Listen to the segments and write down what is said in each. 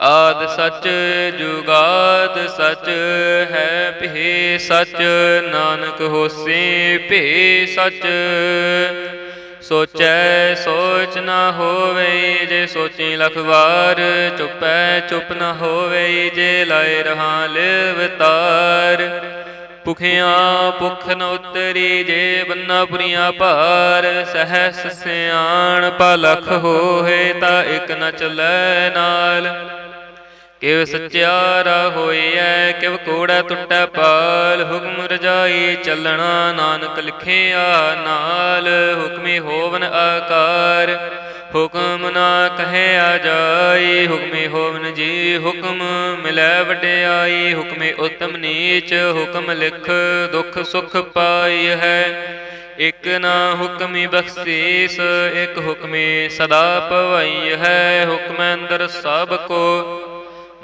ਆਦ ਸਚ ਜੁਗਾਦ ਸਚ ਹੈ, ਭੇ ਸਚ ਨਾਨਕ ਹੋਸੀ, ਭੇ ਸਚ। ਸੋਚੈ ਸੋਚ ਨਾ ਹੋਵੇ ਜੇ ਸੋਚੀ ਲਖ ਵਾਰ, ਚੁਪੈ ਚੁਪ ਨਾ ਹੋਵੇ ਜੇ ਲਾਏ ਰਹਾ ਲਿਵਤਾਰ ਭੁਖਿਆ ਭੁਖ ਨ ਉਤਰੀ ਜੇ ਬੰਨਾ ਪੁਰੀਆਂ ਭਾਰ, ਸਹਿਸ ਸਿਆਣ ਪਲਖ ਹੋਏ ਤਾਂ ਇਕ ਨ ਚੱਲੈ ਨਾਲ। ਕਿਵ ਸਚਿਆਰਾ ਹੋਈਐ, ਕਿਵ ਕੋੜਾ ਟੁੱਟੈ ਪਾਲ। ਹੁਕਮ ਰਜਾਈ ਚੱਲਣਾ ਨਾਨਕ ਲਿਖਿਆ ਨਾਲ, ਹੁਕਮੀ ਹੋਵਨ ਆਕਾਰ। ਹੁਕਮ ਨਾ ਕਹਿਆ ਜਾਈ, ਹੁਕਮੇ ਹੋਵਨ ਜੀ, ਹੁਕਮ ਮਿਲੈ ਵਡਿਆਈ। ਹੁਕਮੇ ਉਤਮ ਨੀਚ, ਹੁਕਮ ਲਿਖ, ਦੁਖ ਸੁਖ ਪਾਈ ਹੈ। ਇਕ ਨਾ ਹੁਕਮੀ ਬਖਸ਼ੀਸ, ਇਕ ਹੁਕਮੇ ਸਦਾ ਭਵਾਈ ਹੈ। ਹੁਕਮ ਅੰਦਰ ਸਭ ਕੋ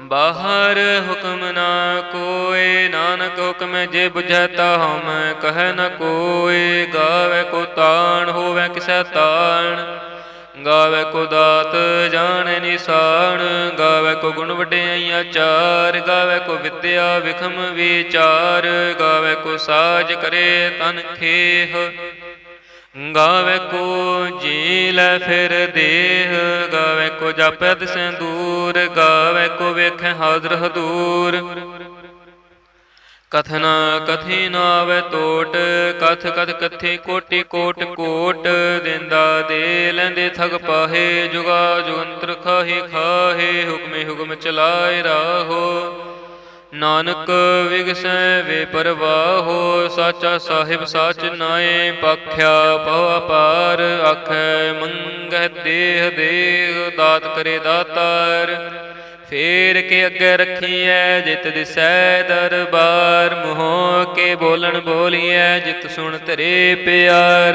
ਬਾਹਰ ਹੁਕਮ ਨਾ ਕੋਏ, ਨਾਨਕ ਹੁਕਮ ਜੇ ਬੁਝੈ ਤਾ ਹਮ ਕਹਿ ਨ ਕੋਏ, ਗਾਵੇ ਕੋ ਤਾਣ, ਹੋਵੇ ਕਿਸੈ ਤਾਣ। ਗਾਵੇ ਕੋ ਦਾਤ, ਜਾਣੈ ਨਿਸਾਨ, ਗਾਵੇ ਕੋ ਗੁਣ ਵਡਿਆਈਆਂ ਚਾਰ, ਗਾਵੇ ਕੋ ਵਿਦਿਆ ਵਿਖਮ ਵਿਚਾਰ, ਗਾਵੇ ਕੋ ਸਾਜ ਕਰੇ ਤਨ ਖੇਹ। ਗਾਵੇ ਕੋ ਜੀ ਲੈ ਫਿਰ ਦੇਹ, ਗਾਵੇ ਕੋ ਜਾਪੈ ਦਿਸੈ ਦੂਰ ਗਾਵੇ ਕੋ ਵੇਖੈ ਹਾਜ਼ਰ ਹਦੂਰ। ਕਥਨਾ ਕਥੀ ਨਾ ਆਵੇ ਟੋਟ ਕਥ ਕਥ ਕਥੀ ਕੋਟि ਕੋਟ ਕੋਟ, ਦਿੰਦਾ ਦੇ ਲੈਂਦੇ ਥਗ ਪਾਹੇ, ਜੁਗਾ ਜੁਗੰਤਰ ਖਾਹੀ ਖਾਹੇ, ਹੁਕਮੇ ਹੁਕਮ ਚਲਾਏ ਰਾਹੋ। ਨਾਨਕ ਵਿਗਸੈ ਵੇ ਪਰਵਾਹੋ, ਸਾਚਾ ਸਾਹਿਬ ਸਾਚ ਨਾਏ, ਪਖਿਆ ਪਉ ਅਪਾਰ, ਆਖੈ ਮੰਗਹਿ ਦੇਹ ਦੇਹ, ਦਾਤ ਕਰੇ ਦਾਤਾਰ। ਫੇਰ ਕੇ ਅੱਗੇ ਰੱਖੀਐ, ਜਿਤ ਦਿਸੈ ਦਰਬਾਰ। ਮੋਹ ਕੇ ਬੋਲਣ ਬੋਲੀਐ, ਜਿਤ ਸੁਣ ਤਰੇ ਪਿਆਰ।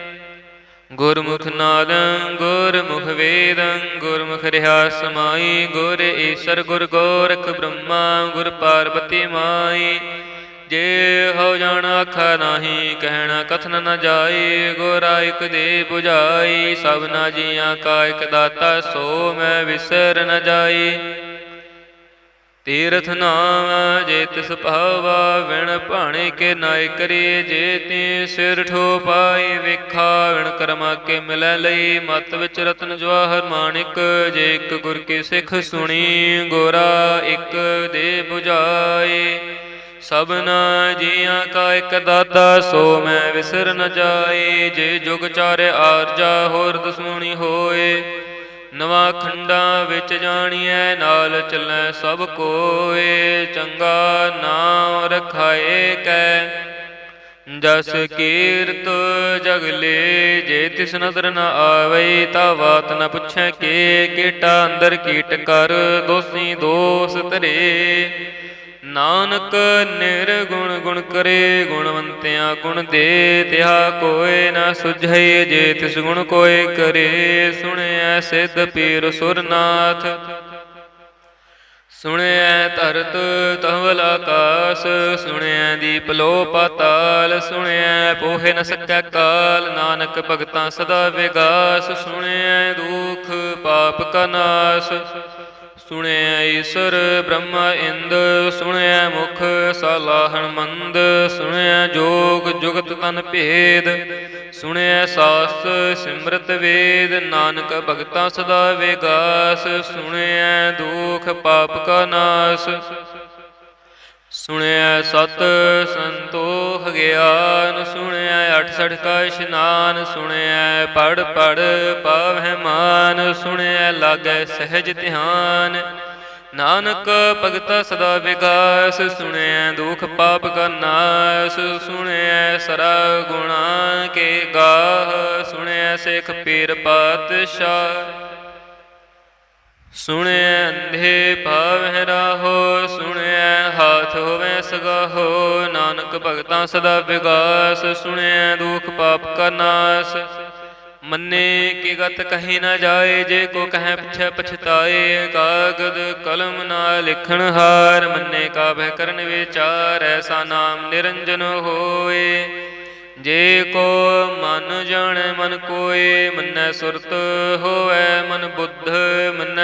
ਗੁਰਮੁਖ ਨਾਦੰ, ਗੁਰਮੁਖ ਵੇਦੰ, ਗੁਰਮੁਖ ਰਿਹਾ ਸਮਾਈ ਗੁਰ ਈਸਰ, ਗੁਰ ਗੋਰਖ ਬ੍ਰਹਮਾ, ਗੁਰ ਪਾਰਬਤੀ ਮਾਈ। ਜੇ ਹੋ ਜਾਣ ਆਖਾ ਨਾਹੀ, ਕਹਿਣਾ ਕਥਨ ਨ ਜਾਈ, ਗੋਰਾ ਇਕ ਦੇ 부ਝਾਈ ਸਭਨਾ ਜੀਆਂ ਕਾ ਇਕ ਦਾਤਾ, ਸੋ ਮੈਂ ਵਿਸਰ ਨ ਜਾਈ। ਤੀਰਥ ਨਾਮ ਜੇ ਤਿਸ ਭਾਵਾ ਵਿਣ ਭਾਣੇ ਕੇ ਨਾਇ ਕਰੀ, ਜੇ ਤੀ ਸਿਰ ਠੋ ਪਾਈ ਵੇਖਾ ਵਿਣ ਕਰਮਾ ਕੇ ਮਿਲੈ ਲਈ, ਮਤ ਵਿੱਚ ਰਤਨ ਜਵਾਹਰ ਮਾਣਿਕ, ਜੇ ਇੱਕ ਗੁਰ ਕੀ ਸਿੱਖ ਸੁਣੀ, ਗੋਰਾ ਇੱਕ ਦੇ 부ਝਾਈ ਸਭਨਾ ਜੀਆਂ ਕਾ ਇੱਕ ਦਾਤਾ, ਸੋ ਮੈਂ ਵਿਸਰ ਨ ਜਾਏ, ਜੇ ਜੁਗ ਚਾਰੇ ਆਰਜਾ, ਹੋਰ ਦਸੂਣੀ ਹੋਏ। ਨਵਾਂ ਖੰਡਾਂ ਵਿੱਚ ਜਾਣੀਐ, ਨਾਲ ਚੱਲੈ ਸਭ ਕੋਏ, ਚੰਗਾ ਨਾਮ ਰਖਾਏ ਕੈ। ਜਸ ਕੀਰਤ ਜਗਲੇ ਜੇ ਤਿਸ ਨਦਰ ਨ ਆਵੇ ਤਾ ਬਾਤ ਨ ਪੁੱਛੈ ਕੇ, ਕੀਟਾ ਅੰਦਰ ਕੀਟ ਕਰ, ਦੋਸੀ ਦੋਸ ਧਰੇ। ਨਾਨਕ ਨਿਰਗੁਣ ਗੁਣ ਕਰੇ, ਗੁਣਵੰਤਿਆਂ ਗੁਣ ਦੇ, ਤਿਹਾ ਕੋਏ ਨਾ ਸੁਝਈ ਜੇ ਤਿਸ ਗੁਣ ਕੋਏ ਕਰੇ। ਸੁਣਿਐ ਸਿੱਧ ਪੀਰ ਸੁਰਨਾਥ, ਸੁਣਿਐ ਧਰਤ ਤਹਵਲ ਆਕਾਸ ਸੁਣਿਐ ਦੀਪ ਲੋ ਪਾਤਾਲ ਸੁਣਿਐ ਪੋਹੇ ਨ ਸਕੈ ਕਾਲ। ਨਾਨਕ ਭਗਤਾਂ ਸਦਾ ਵਿਗਾਸ, ਸੁਣਿਐ ਦੁਖ ਪਾਪ ਕਾ ਨਾਸ। ਸੁਣਿਆ ਈਸਰ ਬ੍ਰਹਮਾ ਇੰਦ ਸੁਣਿਆ ਮੁਖ ਸਲਾਹਣ ਮੰਦ ਸੁਣਿਆ ਜੋਗ ਜੁਗਤ ਤਨ ਭੇਦ ਸੁਣਿਆ ਸਾਸ ਸਿਮਰਤ ਵੇਦ, ਨਾਨਕ ਭਗਤਾ ਸਦਾ ਵਿਗਾਸ ਸੁਣਿਆ ਦੁਖ ਪਾਪ ਕਾ ਨਾਸ। ਸੁਣਿਆ ਸਤ ਸੰਤੋਖ ਗਿਆਨ, ਸੁਣਿਆ ਅਠ 66 ਕਾ ਇਸ਼ਨਾਨ, ਸੁਣਿਆ ਪੜ ਪੜ ਪਾਵਹਿ ਮਾਨ ਸੁਣਿਐ ਲਾਗੈ ਸਹਿਜ ਧਿਆਨ। ਨਾਨਕ ਭਗਤ ਸਦਾ ਵਿਗਾਸ, ਸੁਣਿਆ ਦੁਖ ਪਾਪ ਕਾ ਨਾਸ, ਸੁਣਿਆ ਸਰਾ ਗੁਣਾ ਕੇ ਗਾਹ, ਸੁਣਿਆ ਸਿੱਖ ਪੀਰ ਪਾਤਸ਼ਾਹ। ਸੁਣੈ ਅੰਧੇ ਭਾਵਹਿ ਰਾਹੋ ਸੁਣੈ ਹਾਥ ਹੋਵੇ ਸਗਾਹੋ ਨਾਨਕ ਭਗਤਾਂ ਸਦਾ ਵਿਗਾਸ, ਸੁਣਿਐ ਦੁਖ ਪਾਪ ਕਾ ਨਾਸ। ਮੰਨੇ ਕਿ ਗਤ ਕਹੀ ਨਾ ਜਾਏ, ਜੇ ਕੋ ਕਹੈ ਪਿਛੈ ਪਛਤਾਏ। ਕਾਗਦ ਕਲਮ ਨਾ ਲਿਖਣ ਹਾਰ, ਮੰਨੇ ਕਾ ਬਹਿ ਕਰਨ ਵਿਚਾਰ ਐਸਾ ਨਾਮ ਨਿਰੰਜਨ ਹੋਏ। ਜੇ ਕੋ ਮਨ ਜਾਣੈ ਮਨ ਕੋਏ, ਮੰਨੈ ਸੁਰਤ ਹੋਵੇ ਮਨ ਬੁੱਧ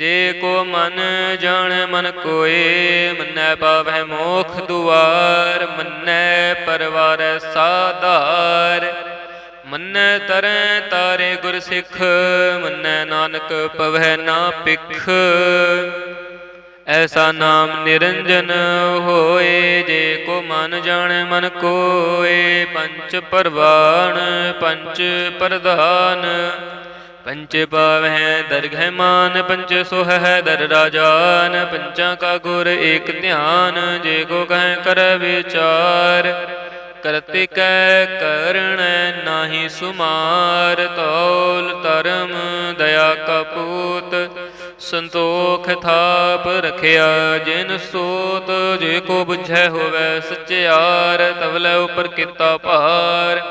ਜੇ ਕੋ ਮਨ ਜਾਣ, ਮਨ ਕੋਏ, ਮੰਨੈ ਪਾਵੈ ਮੋਖ ਦੁਆਰ, ਮੰਨੈ ਪਰਵਾਰੈ ਸਾਧਾਰ। ਮੰਨੈ ਤਰੈ ਤਾਰੇ ਗੁਰ ਸਿੱਖ, ਮੰਨੈ ਨਾਨਕ ਪਵੈ ਨਾ ਪਿਖ ਐਸਾ ਨਾਮ ਨਿਰੰਜਨ ਹੋਏ, ਜੇ ਕੋ ਮਨ ਜਾਣੈ, ਮਨ ਕੋਏ, ਪੰਚ ਪਰਵਾਣ, ਪੰਚ ਪ੍ਰਧਾਨ। ਪੰਚ ਪਾਵਹਿ ਦਰਗਹਿ ਮਾਨ ਪੰਚ ਸੁਹੈ ਦਰ ਰਾਜਾਨ ਪੰਚਾਂ ਕਾ ਗੁਰ ਏਕ ਧਿਆਨ, ਜੇ ਕੋ ਕਹਿ ਕਰ ਵਿਚਾਰ। ਕਰਤੇ ਕੈ ਕਰਣੈ ਨਾਹੀ ਸੁਮਾਰ, ਤੌਲ ਧਰਮ ਦਇਆ ਕਪੂਤ ਸੰਤੋਖ ਥਾਪ ਰਖਿਆ ਜਿਨ ਸੋਤ, ਜੇ ਕੋ ਬੁਝੈ ਹੋਵੈ ਸਚਿਆਰ, ਤਵਲੇ ਉਪਰ ਕੀਤਾ ਭਾਰ।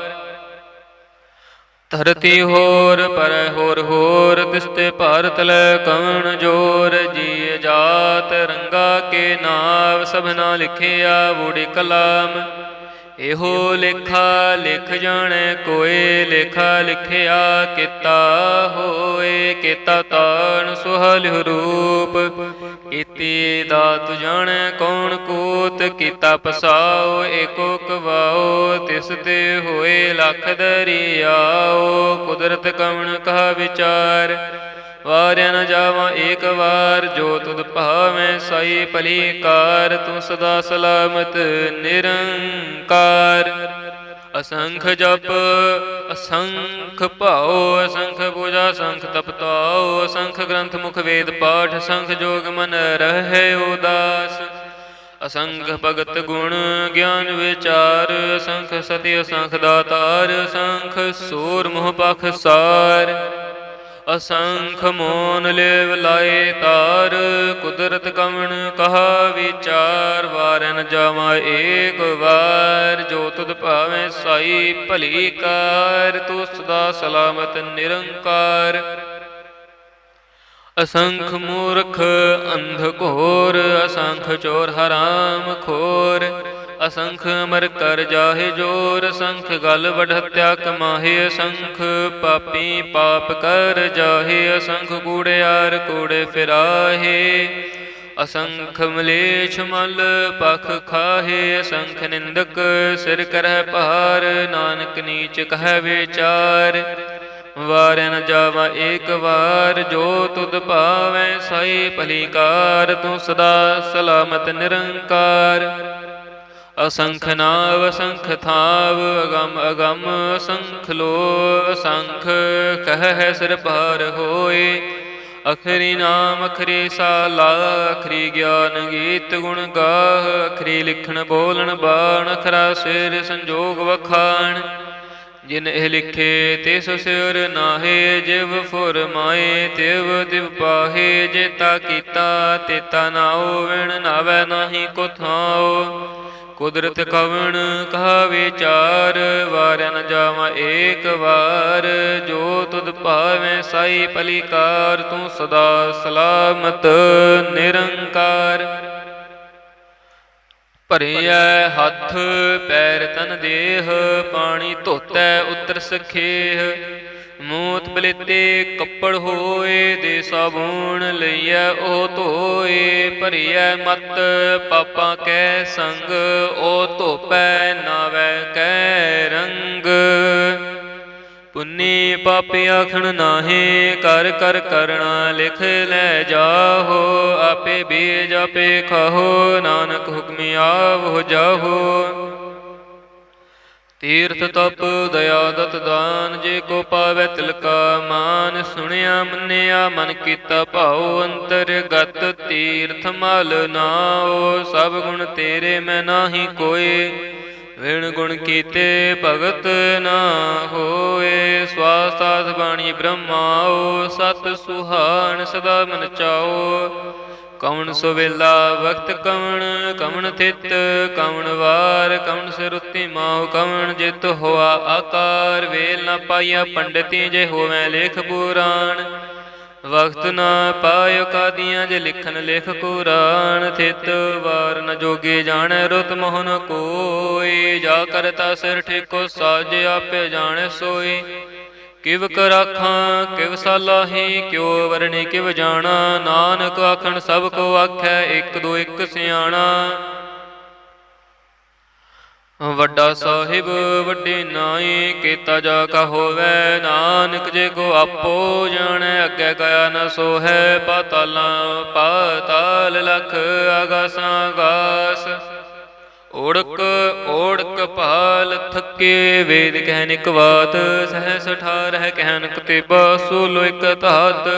ਧਰਤੀ ਹੋਰ, ਪਰ ਹੋਰ ਹੋਰ ਤਿਸਤੇ ਭਾਰਤ ਲੈ ਕਵਣ ਜੋਰ ਜੀ ਜਾਤ ਰੰਗਾ ਕੇ ਨਾਮ ਸਭਨਾ ਲਿਖਿਆ ਬੂੜੀ ਕਲਾਮ। ਇਹੋ ਲੇਖਾ ਲਿਖ ਜਾਣੈ, ਕੋਏ ਲੇਖਾ ਲਿਖਿਆ ਕੀਤਾ ਹੋਏ, ਕੀਤਾ ਤਾਣ ਸੁਹਲਿ ਰੂਪ। ਕੀਤੀ ਦਾਤ ਜਾਣੈ, ਕੌਣ ਕੂਤ, ਕੀਤਾ ਪਸਾਓ, ਏਕੋ ਕਵਾਓ, ਤਿਸ ਤੇ ਹੋਏ ਲਖ ਦਰਿਆਓ, ਕੁਦਰਤ ਕਵਣ ਕਹਾ ਵਿਚਾਰ। ਵਾਰਿਆ ਨ ਜਾਵਾਂ ਏਕ ਵਾਰ, ਜੋ ਤੁਧ ਭਾਵੇਂ ਸਾਈ ਭਲੀ ਕਾਰ ਤੂੰ ਸਦਾ ਸਲਾਮਤ ਨਿਰੰਕਾਰ। ਅਸੰਖ ਜਪ, ਅਸੰਖ ਭਾਉ, ਅਸੰਖ ਪੂਜਾ ਸੰਖ ਤਪਤਾਉ, ਅਸੰਖ ਗ੍ਰੰਥ ਮੁਖ ਵੇਦ ਪਾਠ ਸੰਖ ਜੋਗ ਮਨ ਰਹੇ ਉਦਾਸ। ਅਸੰਖ ਭਗਤ ਗੁਣ ਗਿਆਨ ਵਿਚਾਰ, ਅਸੰਖ ਸਤਿ, ਅਸੰਖ ਦਾਤਾਰ, ਅਸੰਖ ਸੂਰ ਮੋਹ ਪਖ ਸਾਰ। ਅਸੰਖ ਮੋਨ ਲੇਵ ਲਾਏ ਤਾਰ, ਕੁਦਰਤ ਕਵਣ ਕਹਾ ਵਿਚਾਰ, ਵਾਰਨ ਜਾਵਾਂ ਏਕ ਵਾਰ, ਜੋ ਤੁਧ ਭਾਵੇਂ ਸਾਈ ਭਲੀ ਕਾਰ ਤੂੰ ਸਦਾ ਸਲਾਮਤ ਨਿਰੰਕਾਰ। ਅਸੰਖ ਮੂਰਖ ਅੰਧ ਘੋਰ, ਅਸੰਖ ਚੋਰ ਹਰਾਮ ਖੋਰ ਅਸੰਖ ਮਰ ਕਰ ਜਾਹੇ ਜੋਰ, ਸੰਖ ਗਲ ਵਡ ਹਤਿਆ ਕਮਾਹੇ ਅਸੰਖ। ਪਾਪੀ ਪਾਪ ਕਰ ਜਾਹੇ ਅਸੰਖ ਕੂੜਿਆਰ ਕੂੜੇ ਫਿਰਾਹੇ। ਅਸੰਖ ਮਲੇਛ ਮਲ ਪਖ ਖਾਹੇ, ਅਸੰਖ ਨਿੰਦਕ ਸਿਰ ਕਰਹਿ ਭਾਰ ਨਾਨਕ ਨੀਚ ਕਹਿ ਵਿਚਾਰ, ਵਾਰ ਨ ਜਾਵਾ ਏਕ ਵਾਰ। ਜੋ ਤੁਧ ਭਾਵੈ, ਸਾਈ ਭਲੀ ਕਾਰ, ਤੂੰ ਸਦਾ ਸਲਾਮਤ ਨਿਰੰਕਾਰ। ਅਸੰਖ ਨਾਵ ਅਸੰਖ ਥਾਵ ਅਗਮ ਅਗਮ ਅਸੰਖ ਲੋ ਅਸੰਖ ਕਹ ਹੈ ਸਿਰ ਭਾਰ ਹੋਏ। ਅਖਰੀ ਨਾਮ ਅਖਰੀ ਸਾਲਾ, ਅਖਰੀ ਗਿਆਨ ਗੀਤ ਗੁਣ ਗਾਹ, ਅਖਰੀ ਲਿਖਣ ਬੋਲਣ ਬਾਣ, ਅਖਰਾ ਸਿਰ ਸੰਜੋਗ ਵਖਾਣ। ਜਿਨ ਇਹ ਲਿਖੇ ਤਿਸ ਸਿਰ ਨਾਹੇ, ਜਿਵ ਫੁਰਮਾਏ ਤਿਵ ਤਿਵ ਪਾਹੇ ਜੇਤਾ ਕੀਤਾ ਤੇਤਾ ਨਾਉ ਵਿਣ ਨਾਵੈ ਨਾਹੀ ਕੋ ਥਾਉ। ਕੁਦਰਤ ਕਵਣ ਕਹਾ ਵਿਚਾਰ, ਵਾਰਿਆ ਨ ਜਾਵਾਂ ਏਕ ਵਾਰ। ਜੋ ਤੁਧ ਭਾਵੇਂ ਸਾਈ ਭਲੀਕਾਰ ਤੂੰ ਸਦਾ ਸਲਾਮਤ, ਨਿਰੰਕਾਰ। ਭਰਿਐ ਹੱਥ, ਪੈਰ ਤਨ ਦੇਹ, ਪਾਣੀ ਧੋਤੈ ਉਤਰ ਸਖੇਹ। ਮੂਤ ਬਲੇਤੇ ਕੱਪੜ ਹੋਏ ਦੇ ਸਾਬੂਣ ਲਈਐ, ਉਹ ਧੋਏ ਭਰਿਐ ਮਤ। ਪਾਪਾਂ ਕੈ ਸੰਗ, ਉਹ ਧੋਪੈ ਨਾਵੈ ਕੈ ਰੰਗ। ਪੁੰਨੀ ਪਾਪੀ ਆਖਣ ਨਾਹੀ, ਕਰ ਕਰ ਕਰਣਾ ਲਿਖ ਲੈ ਜਾਹੋ। ਆਪੇ ਬੀਜ ਆਪੇ ਖਾਹੋ, ਨਾਨਕ ਹੁਕਮੀ ਆਵੋ ਜਾਹੋ। ਤੀਰਥ ਤਪ ਦਇਆ ਦਤ ਦਾਨ, ਜੇ ਕੋ ਪਾਵੈ ਤਿਲਕਾ ਮਾਨ, ਸੁਣਿਆ ਮੰਨਿਆ ਮਨ ਕੀਤਾ ਭਾਉ ਅੰਤਰਗਤ ਤੀਰਥ ਮਲ ਨਾਓ ਸਭ ਗੁਣ ਤੇਰੇ ਮੈਂ ਨਾਹੀ ਕੋਏ, ਵਿਣ ਗੁਣ ਕੀਤੇ ਭਗਤ ਨਾ ਹੋਏ, ਸਵਾਸ ਬਾਣੀ ਬ੍ਰਹਮਾਓ ਸਤ ਸੁਹਾਣ ਸਦਾ ਮਨ ਚਾਓ ਕਵਣ ਸੁਵੇਲਾ ਵਕਤ ਕਵਣ ਕਵਣ ਥਿਤ ਕਵਣ ਵਾਰ, ਕਵਣ ਸਿਰੁੱਤੀ ਮਾਉ ਕਵਣ ਜਿਤ ਹੋਆ ਆਕਾਰ, ਵੇਲ ਨਾ ਪਾਈਆ ਪੰਡਤੀ ਜੇ ਹੋਵੇ ਲੇਖ ਪੁਰਾਣ। ਵਕਤ ਨਾ ਪਾਇਓ ਕਾਦੀਆਂ ਜੇ ਲਿਖਨ ਲੇਖ ਕੁਰਾਨ, ਥਿਤ ਵਾਰ ਨ ਜੋਗੇ ਜਾਣੈ ਰੁਤ ਮੋਹਨ ਕੋਈ, ਜਾ ਕਰਤਾ ਸਿਰ ਠੇਕੋ ਸਾਜ ਆਪੇ ਜਾਣੈ ਸੋਈ। ਕਿਵ ਕਰ ਆਖਾਂ ਕਿਵ ਸਾਲਾਹੀ, ਕਿਉ ਵਰਣੇ, ਕਿਵ ਜਾਣਾ। ਨਾਨਕ ਆਖਣ, ਸਭ ਕੋ ਆਖੈ, ਇੱਕ ਦੋ ਇੱਕ ਸਿਆਣਾ। ਵੱਡਾ ਸਾਹਿਬ, ਵੱਡੇ ਨਾਈ ਕੀਤਾ ਜਾ ਕਾ ਹੋਵੇ। ਨਾਨਕ ਜੇ ਕੋ ਆਪੋ ਜਾਣੈ, ਅੱਗੇ ਗਿਆ ਨ ਸੋਹੈ। ਪਾਤਾਲਾਂ, ਪਾਤਾਲ ਲਖ ਆਗਾਸਾਂ, ਆਗਾਸ। ਓੜਕ ਓੜਕ ਭਾਲ ਥੱਕੇ ਵੇਦ ਕਹਿਨ ਇਕ ਬਾਤ ਸਹਿ ਸਠਾਰ ਹੈ ਕਹਿਨ ਕਤੇਬਾ, ਸੋਲੋ ਇਕ ਧਾਤ।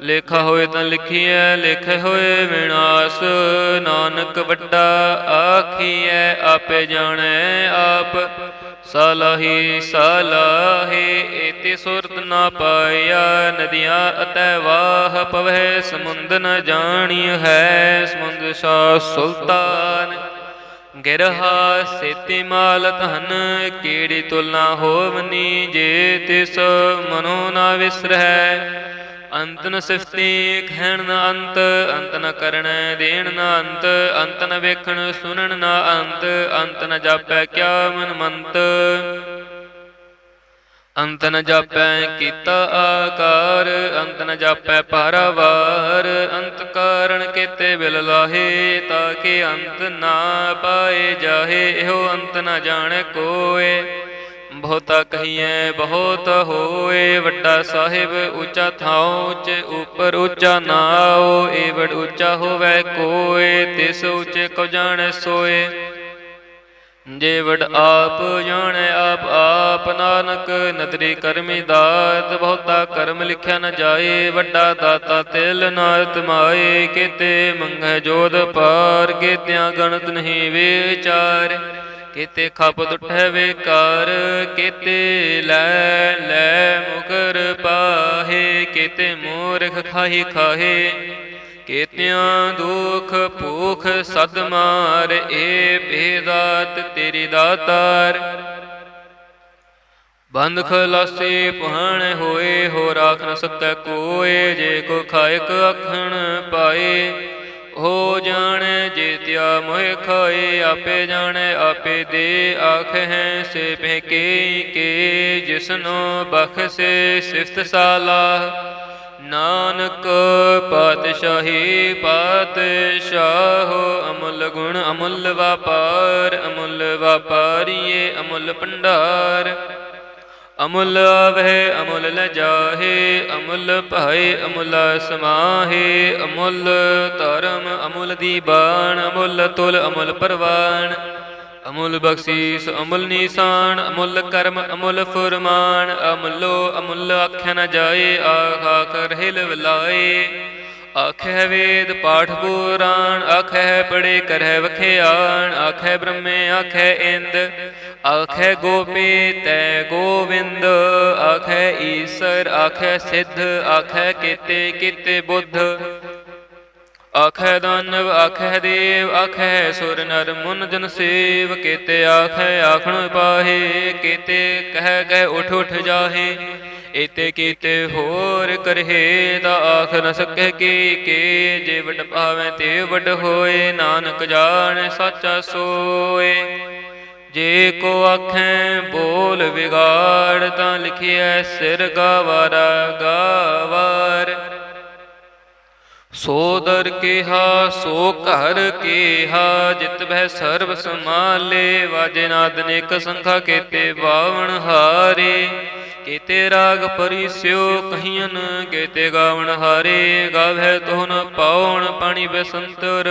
ਲੇਖਾ ਹੋਏ ਤਾਂ ਲਿਖੀਐ, ਲਿਖੇ ਹੋਏ ਵਿਨਾਸ਼। ਨਾਨਕ ਵੱਡਾ ਆਖੀਐ, ਆਪੇ ਜਾਣੈ ਆਪ। ਸਲਾਹੀ, ਸਲਾਹੇ, ਏਤੇ ਸੁਰਤ ਨਾ ਪਾਇਆ, ਨਦੀਆਂ ਅਤੈ ਵਾਹ ਪਵੈ ਸਮੁੰਦ ਨ ਜਾਣੀ ਹੈ, ਸਮੁੰਦ ਸਾ ਸੁਲਤਾਨ। ਗਿਰਹਾ ਸੇਤੀ ਮਾਲ ਧਨ, ਕੀੜੀ ਤੁਲਨਾ ਹੋਵਨੀ ਜੇ ਤਿਸ ਮਨੋ ਨਾ ਵਿਸਰੈ। ਅੰਤ ਨ ਸਿਫਤੀ ਖੈਣ ਨ ਅੰਤ ਅੰਤ ਨ ਕਰਣੈ ਦੇਣ ਨ ਅੰਤ ਅੰਤ ਨ ਵੇਖਣ ਸੁਣਨ ਨ ਅੰਤ ਅੰਤ ਨ ਜਾਪੈ ਕਿਆ ਮਨ ਮੰਤ ਅੰਤ ਨ ਜਾਪੈ ਕੀਤਾ ਆਕਾਰ, ਅੰਤ ਨ ਜਾਪੈ ਪਾਰਾਵਾਰ, ਅੰਤ ਕਾਰਣ ਕੀਤੇ ਬਿਲ ਲਾਹੇ, ਤਾਂ ਕਿ ਅੰਤ ਨਾ ਪਾਏ ਜਾਹੇ, ਇਹੋ ਅੰਤ ਨ ਜਾਣੈ ਕੋਏ। ਬਹੁਤਾ ਕਹੀਐ, ਬਹੁਤ ਹੋਏ, ਵੱਡਾ ਸਾਹਿਬ ਉੱਚਾ ਥਾਉ ਉੱਚ ਉਪਰ ਉੱਚਾ ਨਾਉ, ਏਵੜ ਉੱਚਾ ਹੋਵੇ ਕੋਏ, ਤਿਸ ਉੱਚੇ ਕੋ ਜਾਣੈ ਸੋਏ। ਜੇ ਵਡ ਆਪ ਜਾਣੈ ਆਪ ਆਪ ਨਾਨਕ, ਨਦਰੀ ਕਰਮੀ ਦਾਤ, ਬਹੁਤਾ ਕਰਮ ਲਿਖਿਆ ਨ ਜਾਏ, ਵੱਡਾ ਦਾਤਾ ਤਿਲ ਨਾ ਤਮਾਏ ਕੀਤੇ ਮੰਗੈ ਜੋਧ ਪਾਰ ਕੀਤਿਆਂ ਗਣਤ ਨਹੀਂ ਵਿਚਾਰ, ਕੀਤੇ ਖਪ ਦੁਠੈ ਵੇਕਾਰ, ਕੀਤੇ ਲੈ ਲੈ ਮੁਕਰ ਪਾਹੇ, ਕੀਤੇ ਮੂਰਖ ਖਾਹੀ ਖਾਹੇ। ਕੀਤਿਆਂ ਦੁਖ ਭੂਖ ਸਦ ਮਾਰ, ਏ ਬੇਦਾਤ ਤੇਰੀ ਦਾਤਾਰ। ਬੰਦ ਖਲਾਸੇ ਪਹਣ ਹੋਏ ਹੋ ਰਾਖ ਨ ਸਕੈ ਕੋਏ, ਜੇ ਕੋ ਖਾਇਕ ਅਖਣ ਪਾਏ। ਹੋ ਜਾਣੈ ਜੇਤਿਆ ਮੋਹਿ ਖਾਏ, ਆਪੇ ਜਾਣੈ, ਆਪੇ ਦੇ ਆਖ ਹੈ ਸੇ ਪਹਿ ਕੇ ਕੇ, ਜਿਸਨੋ ਬਖਸੇ ਸਿਫਤ ਸਾਲਾ। ਨਾਨਕ ਪਾਤਸ਼ਾਹੀ ਪਾਤਸ਼ਾਹੋ, ਅਮੁੱਲ ਗੁਣ ਅਮੁੱਲ ਵਪਾਰ, ਅਮੁੱਲ ਵਪਾਰੀਏ ਅਮੁੱਲ ਭੰਡਾਰ। ਅਮੁੱਲ ਆਵਹਿ, ਅਮੁੱਲ ਲ ਅਮੁੱਲ ਭਾਏ, ਅਮੁੱਲ ਸਮਾਹੇ, ਅਮੁੱਲ ਧਰਮ, ਅਮੁੱਲ ਦੀਬਾਨ ਅਮੁੱਲ ਤੁਲ, ਅਮੁੱਲ ਪਰਵਾਨ ਅਮੁੱਲ ਬਖਸ਼ੀਸ, ਅਮੁੱਲ ਨਿਸ਼ਾਨ, ਅਮੁੱਲ ਕਰਮ, ਅਮੁੱਲ ਫੁਰਮਾਨ, ਅਮੁੱਲੋ ਅਮੁੱਲ ਆਖਿਆ ਨਾ ਜਾਏ, ਆਖਾ ਕਰ ਹਿਲ ਵਲਾਏ। ਆਖੈ ਵੇਦ ਪਾਠ ਪੁਰਾਣ ਆਖੈ ਪੜੇ ਕਰੈ ਵਖਿਆਣ ਆਖੈ ਬ੍ਰਹਮੇ ਆਖੈ ਇੰਦ ਆਖੈ ਗੋਪੀ ਤੈ ਗੋਵਿੰਦ ਆਖੈ ਈਸਰ ਆਖੈ ਸਿੱਧ ਆਖੈ ਕੀਤੇ ਕੀਤੇ ਬੁੱਧ। ਆਖੈ ਦਾਨਵ ਆਖੈ ਦੇਵ ਆਖੈ ਸੁਰ ਨਰ ਮੁਨ ਜਨ ਸੇਵ, ਕੀਤੇ ਆਖੈ ਆਖਣ ਪਾਹੇ, ਕੀਤੇ ਕਹਿ ਕਹਿ ਉਠ ਉਠ ਜਾਹੇ। ਇਤੇ ਕੀਤੇ ਹੋਰ ਕਰਹੇ ਤਾ ਆਖ ਨ ਸਕੈ ਕੀ, ਕੇ ਜੇ ਵਡ ਭਾਵੇਂ ਤੇ ਵਡ ਹੋਏ, ਨਾਨਕ ਜਾਣ ਸੱਚਾ ਸੋਏ। ਜੇ ਕੋ ਆਖੈ ਬੋਲ ਵਿਗਾੜ ਤਾਂ ਲਿਖਿਐ ਸਿਰ ਗਾਵਾਰਾ, ਗਾਵਾਰ। ਸੋ ਦਰ ਕੇਹਾ, ਸੋ ਘਰ ਕੇਹਾ, ਜਿਤ ਬਹਿ ਸਰਬ ਸਮਾਲੇ ਵਾਜੇ ਨਾਦ ਨੇਕ ਸੰਖਾ ਕੇਤੇ ਬਾਵਣ ਹਾਰੇ। ਕੇਤੇ ਰਾਗ ਪਰਿਸਿਓ ਕਹੀਨ ਕੇਤੇ ਗਾਵਣ ਹਾਰੇ। ਗਾਵੈ ਤੋਨ ਪਾਉਣ ਪਾਣੀ ਬਸੰਤਰ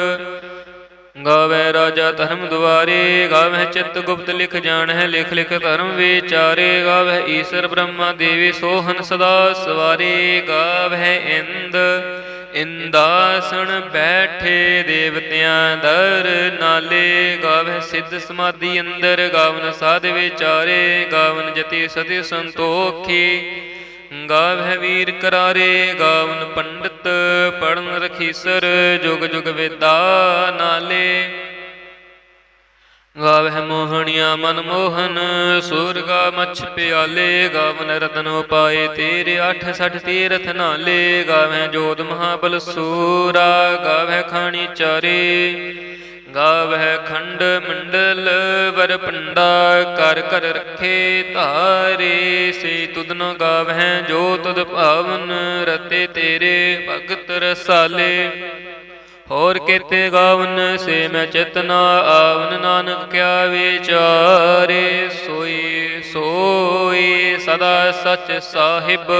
ਗਾਵੇ ਰਾਜਾ ਧਰਮ ਦੁਆਰੇ। ਗਾਵੇ ਚਿਤ ਗੁਪਤ ਲਿਖ ਜਾਣਹਿ, ਲਿਖ ਲਿਖ ਧਰਮ ਵਿਚਾਰੇ। ਗਾਵੇ ਈਸ਼ਰ ਬ੍ਰਹਮਾ ਦੇਵੀ ਸੋਹਨ ਸਦਾ ਸਵਾਰੇ। ਗਾਵੇ ਇੰਦ ਇੰਦਾਸਣ ਬੈਠੇ ਦੇਵਤਿਆਂ ਦਰ ਨਾਲੇ ਗਾਵੇ ਸਿੱਧ ਸਮਾਧੀ ਅੰਦਰ ਗਾਵਨ ਸਾਧ ਵਿਚਾਰੇ, ਗਾਵਨ ਜਤੀ ਸਤੀ ਸੰਤੋਖੀ। ਗਾਵਹਿ ਵੀਰ ਕਰਾਰੇ, ਗਾਵਨ ਪੰਡਤ ਪੜਨ ਰਖੀਸਰ, ਜੁਗ ਜੁਗ ਵੇਦਾ ਨਾਲੇ। ਗਾਵਹਿ ਮੋਹਣੀਆਂ ਮਨ ਮੋਹਨ, ਸੂਰਗਾ ਮਛ ਪਿਆਲੇ, ਗਾਵਨ ਰਤਨ ਉਪਾਏ ਤੇਰੇ 68 ਤੀਰਥ ਨਾਲੇ, ਗਾਵਹਿ ਜੋਤ ਮਹਾਬਲ ਸੂਰਾ, ਗਾਵਹਿ ਖਾਣੀ ਚਾਰੇ, ਗਾਵਹਿ ਖੰਡ ਮੰਡਲ ਵਰ ਪੰਡਾ ਕਰ ਕਰ ਰੱਖੇ ਧਾਰੇ ਸੇ ਤੁਧ ਨ ਗਾਵਹਿ ਜੋ ਤੁਧ ਭਾਵਨ, ਰਤੇ ਤੇਰੇ ਭਗਤ ਰਸਾਲੇ। ਹੋਰ ਕੀਤੇ ਗਾਵਨ ਸੇ ਮੈਂ ਚਿਤਨਾ ਆਵਨ, ਨਾਨਕ ਕਿਆ ਵਿਚਾਰੇ? ਸੋਈ ਸੋਈ ਸਦਾ ਸਚ ਸਾਹਿਬ।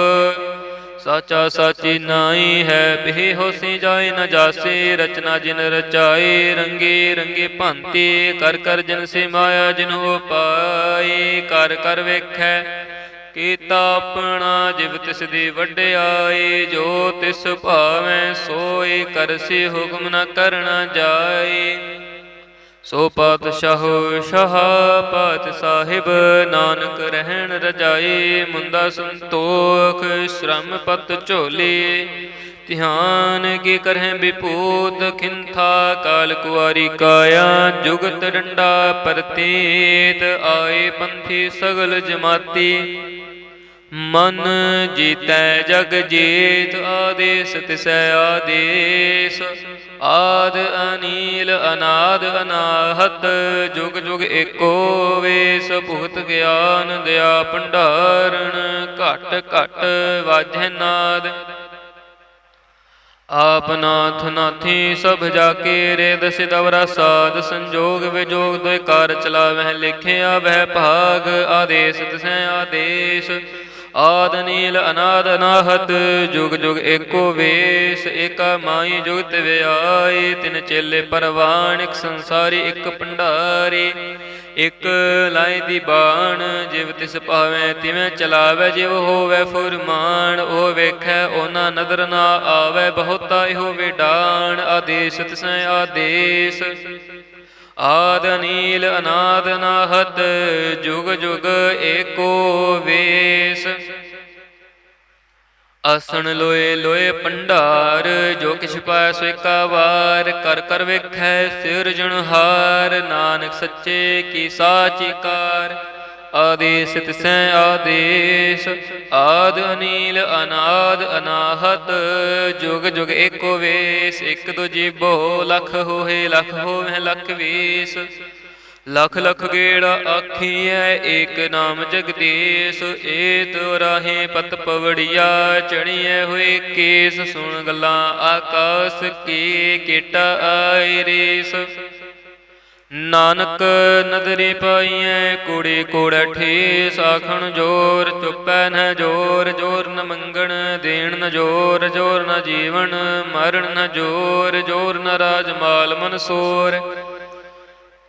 ਸਾਚਾ ਸਾਚੀ ਨਾਈ ਹੈ, ਬਿਹ ਹੋਸੀ ਜਾਏ ਨ ਜਾਸੇ। ਰਚਨਾ ਜਿਨ ਰਚਾਏ, ਰੰਗੇ ਰੰਗੇ ਭਾਂਤੀ। ਕਰ ਕਰ ਜਨ ਸੇ ਮਾਇਆ ਹੋ ਪਾਈ ਕਰ ਕਰ ਵੇਖੈ ਕੀਤਾ ਆਪਣਾ ਜਿਵ ਤਿਸ ਦੀ ਵਡਿਆਈ, ਜੋ ਤਿਸ ਭਾਵੇਂ ਸੋਈ ਕਰਸੀ ਹੁਕਮ ਨਾ ਕਰਨਾ ਜਾਏ ਸੋ ਪਾਤਸ਼ਾਹ ਸ਼ਾਹ, ਪਾਤ ਸਾਹਿਬ, ਨਾਨਕ ਰਹਿਣ ਰਜਾਈ ਮੁੰਦਾ ਸੰਤੋਖ, ਸ਼ਰਮ ਪਤ ਝੋਲੀ। ਧਿਆਨ ਕੀ ਕਰਹਿ ਵਿਪੂਤ ਖਿੰਥਾ ਕਾਲ ਕੁਆਰੀ ਕਾਇਆ, ਜੁਗਤ ਡੰਡਾ ਪਰਤੀਤ, ਆਏ ਪੰਥੀ ਸਗਲ ਜਮਾਤੀ। ਮਨ ਜੀਤੈ ਜਗ ਜੀਤ, ਆਦੇਸ ਤਿਸੈ ਆਦੇਸ। ਆਦ ਅਨੀਲ, ਅਨਾਦ ਅਨਾਹਤ, ਜੁਗ ਜੁਗ ਏਕੋ ਵੇਸ, ਭੂਤ ਗਿਆਨ ਦਿਆ ਭੰਡਾਰਣ ਘਟ ਘਟ ਵਾਜੈ ਨਾਦ। ਆਪ ਨਾਥ ਨਾਥੀ ਸਭ ਜਾ ਕੇ ਰੇਦ ਸਿਦਵਰਾ ਸਾਧ ਸੰਜੋਗ ਵਿਜੋਗ ਦੋਇ ਕਾਰ ਚਲਾਵਹਿ, ਲਿਖਿਆ ਵਹਿ ਭਾਗ, ਆਦੇਸ ਤਿਸੈ ਆਦੇਸ਼। ਆਦ ਨੀਲ ਅਨਾਦ ਅਨਾਹਤ ਜੁਗ ਜੁਗ ਏਕੋ ਵੇਸ, ਏਕਾ ਮਾਈ ਜੁਗਤ ਵਿਆਈ ਤਿਨ ਚੇਲੇ ਪਰਵਾਨ ਇੱਕ ਸੰਸਾਰੀ, ਇੱਕ ਭੰਡਾਰੀ। ਇਕ ਲਾਇ ਦੀ ਬਾਣ, ਜਿਵ ਤਿਸ ਭਾਵੇਂ ਤਿਵੇਂ ਚਲਾਵੇ, ਜਿਵ ਹੋਵੇ ਫੁਰਮਾਨ, ਉਹ ਵੇਖੈ ਉਹਨਾਂ ਨਦਰ ਨਾ ਆਵੇ, ਬਹੁਤਾ ਇਹੋ ਵਿਡਾਣ, ਆਦੇਸ਼ ਤਿਸੈ ਆਦੇਸ਼। ਆਦ ਨੀਲ ਅਨਾਦ ਨਾਹਤ, ਜੁਗ ਜੁਗ ਏਕੋ ਵੇਸ। ਆਸਣ ਲੋਏ ਲੋਏ ਭੰਡਾਰ ਜੋ ਕਿਛ ਪਾਇ ਸੋ ਏਕਾ ਵਾਰ, ਕਰ ਕਰ ਵੇਖੈ ਸਿਰਜਣਹਾਰ ਨਾਨਕ ਸੱਚੇ ਕੀ ਸਾਚੀ ਕਾਰ। ਆਦੇਸ ਤਿਸੈ ਆਦੇਸ, ਆਦ ਅਨੀਲ, ਅਨਾਦ ਅਨਾਹਤ, ਜੁਗ ਜੁਗ ਏਕੋ ਵੇਸ, ਇਕ ਦੁਜੀ ਬਹੁ ਲਖ ਹੋਏ, ਲਖ ਹੋਵੇ ਲਖ ਵੀਸ। ਲਖ ਲਖ ਗੇੜਾ ਆਖੀਐ, ਏਕ ਨਾਮ ਜਗਦੀਸ਼, ਏਤ ਰਾਹੇ ਪਤ ਪਵੜੀਆ, ਚੜੀਐ ਹੋਏ ਕੇਸ, ਸੁਣ ਗੱਲਾਂ ਆਕਾਸ, ਕੀ ਕੀਟਾ ਆਈ ਰੀਸ। ਨਾਨਕ ਨਦਰੇ ਪਾਈਐ, ਕੂੜੀ ਕੂੜਾ ਠੇਸ, ਆਖਣ ਜੋਰ, ਚੁੱਪੈ ਨ ਜੋਰ ਜੋਰ ਨ ਮੰਗਣ, ਦੇਣ ਨ ਜੋਰ ਜੋਰ ਨ ਜੀਵਨ, ਮਰਨ ਨ ਜੋਰ ਜੋਰ ਨ ਰਾਜ ਮਾਲ ਮਨਸੂਰ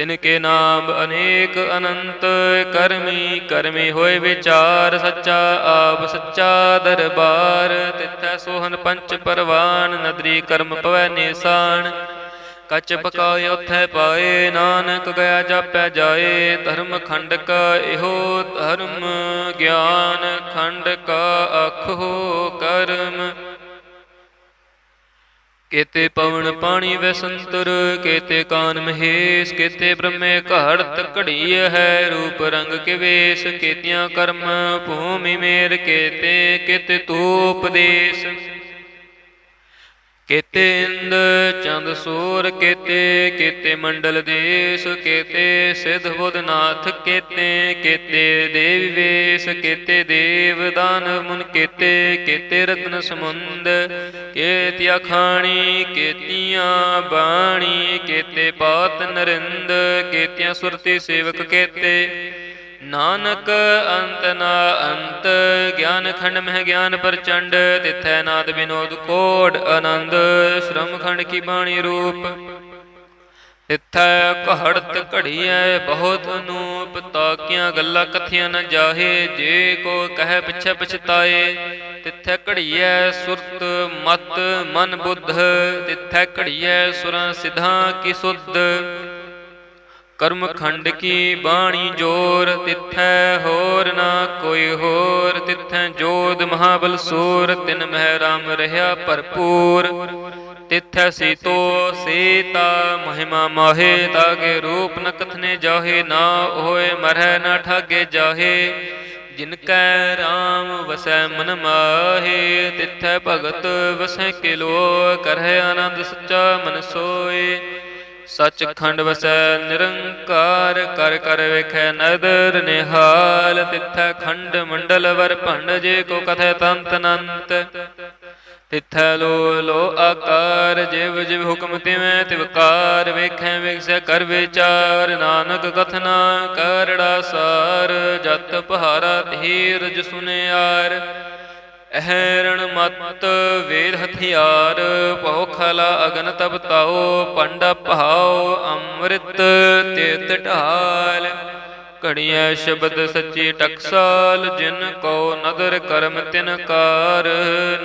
ਤਿਨ ਕੇ ਨਾਮ ਅਨੇਕ ਅਨੰਤ, ਕਰਮੀ ਕਰਮੀ ਹੋਏ ਵਿਚਾਰ ਸੱਚਾ, ਆਪ ਸੱਚਾ ਦਰਬਾਰ। ਤਿਥੈ ਸੋਹਨ ਪੰਚ ਪਰਵਾਨ, ਨਦਰੀ ਕਰਮ ਪਵੈ ਨਿਸਾਨ ਕਚ ਪਕਾਇ ਉਥੈ ਪਾਏ, ਨਾਨਕ ਗਿਆ ਜਾਪੈ ਜਾਏ। ਧਰਮ ਖੰਡ ਕਾ ਇਹੋ ਧਰਮ, ਗਿਆਨ ਖੰਡ ਕਾ ਅਖੋ ਕਰਮ। ਕੇਤੇ ਪਵਨ ਪਾਣੀ ਵਸੰਤਰ ਕੇਤੇ ਕਾਨ ਮਹੇਸ਼, ਕੇਤੇ ਬ੍ਰਹਮੇ ਘੜਤ ਘੜੀ ਹੈ ਰੂਪ ਰੰਗ ਕਿਵੇਸ਼ ਕੇਤਿਆਂ ਕਰਮ ਭੂਮੀ ਮੇਰ, ਕੇਤੇ ਕਿਤ ਤੂਪ ਦੇਸ। ਕੇਤੇ ਇੰਦ ਚੰਦ ਸੂਰ, ਕੇਤੇ ਕੇਤੇ ਮੰਡਲ ਦੇਸ, ਕੇਤੇ ਸਿਧ ਬੁਧਨਾਥ, ਕੇਤੇ ਕੇਤੇ ਦੇਵ ਵੇਸ, ਕੇਤੇ ਦੇਵ ਦਾਨ ਮੁਨ, ਕੇਤੇ ਕੇਤੇ ਰਤਨ ਸਮੁੰਦ ਕੇਤਿਆ ਖਾਣੀ ਕੇਤੀਆਂ ਬਾਣੀ, ਕੇਤੇ ਪਾਤ ਨਰਿੰਦ, ਕੇਤਿਆਂ ਸੁਰਤੀ ਸੇਵਕ ਕੇਤੇ ਨਾਨਕ ਅੰਤ ਨਾ ਅੰਤ, ਗਿਆਨ ਖੰਡ ਮਹਿ ਗਿਆਨ ਪ੍ਰਚੰਡ, ਤਿਥੈ ਨਾਦ ਬਿਨੋਦ ਕੋਟ ਆਨੰਦ, ਸ਼੍ਰਮ ਖੰਡ ਕੀ ਬਾਣੀ ਰੂਪ। ਤਿਥੈ ਘੜਤ ਘੜੀਐ ਬਹੁਤ ਅਨੂਪ, ਤਾਕੀਆਂ ਗੱਲਾਂ ਕਥੀਆਂ ਨ ਜਾਹੇ, ਜੇ ਕੋ ਕਹੈ ਪਿਛੈ ਪਛਤਾਏ। ਤਿਥੈ ਘੜੀਐ ਸੁਰਤ ਮਤ ਮਨ ਬੁੱਧ, ਤਿਥੈ ਘੜੀਐ ਸੁਰਾਂ ਸਿਧਾਂ ਕੀ ਸੁਧ। ਕਰਮ ਖੰਡ ਕੀ ਬਾਣੀ ਜੋਰ ਤਿੱਥੈ ਹੋਰ ਨਾ ਕੋਈ ਹੋਰ, ਤਿੱਥੈ ਜੋਧ ਮਹਾਬਲ ਸੂਰ, ਤਿਨ ਮਹਿ ਰਾਮ ਰਹਾ ਭਰਪੂਰ। ਤਿੱਥੈ ਸੀਤੋ ਸੀਤਾ, ਮਹਿਮਾ ਮਾਹੇ, ਤਾਗੇ ਰੂਪ ਨ ਕਥਨੇ ਜਾਹੇ, ਨਾ ਹੋਏ ਮਰਹਿ ਨਾ ਠਾਗੇ ਜਾਹੇ। ਜਿਨ ਕੈ ਰਾਮ ਵਸੈ ਮਨ ਮਾਹੇ, ਤਿੱਥੈ ਭਗਤ ਵਸੈ ਕਿਲੋ ਕਰਹਿ ਆਨੰਦ ਸੱਚਾ ਮਨ ਸੋਏ। ਸੱਚ ਖੰਡ ਵਸੈ ਨਿਰੰਕਾਰ, ਕਰ ਕਰ ਵੇਖੈ ਨਦਰ ਨਿਹਾਲ, ਤਿਥੈ ਖੰਡ ਮੰਡਲ ਵਰ ਭੰਡ, ਜੇ ਕੋ ਕਥੈ ਤੰਤ ਅਨੰਤ ਤਿਥੈ ਲੋ ਲੋ ਆਕਾਰ, ਜਿਵ ਜਿਵ ਹੁਕਮ ਤਿਵੈ ਤਿਵਕਾਰ ਵੇਖੈ ਵਿਖਸੈ ਕਰ ਵਿਚਾਰ, ਨਾਨਕ ਕਥਨਾ ਕਰੜਾ ਸਾਰ, ਜਤ ਪਹਾਰਾ ਧੀਰਜ ਸੁਨਿਆਰ। ਅਹਰਣ ਮਤ ਵੇਦ ਹਥਿਆਰ, ਭਉ ਖਲਾ ਅਗਨ ਤਬ ਤਾਓ ਪੰਡਾ ਪਹਾਓ ਅੰਮ੍ਰਿਤ ਤੇਤ ਢਾਲ। ਘੜੀਐ ਸ਼ਬਦ ਸੱਚੀ ਟਕਸਾਲ, ਜਿਨ ਕੋ ਨਦਰ ਕਰਮ ਤਿਨ ਕਾਰ।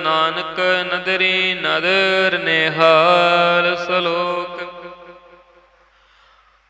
ਨਾਨਕ ਨਦਰੀ ਨਦਰ ਨਿਹਾਲ, ਸਲੋਕ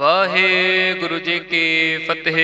ਵਾਹਿਗੁਰੂ ਜੀ ਕੀ ਫਤਿਹ।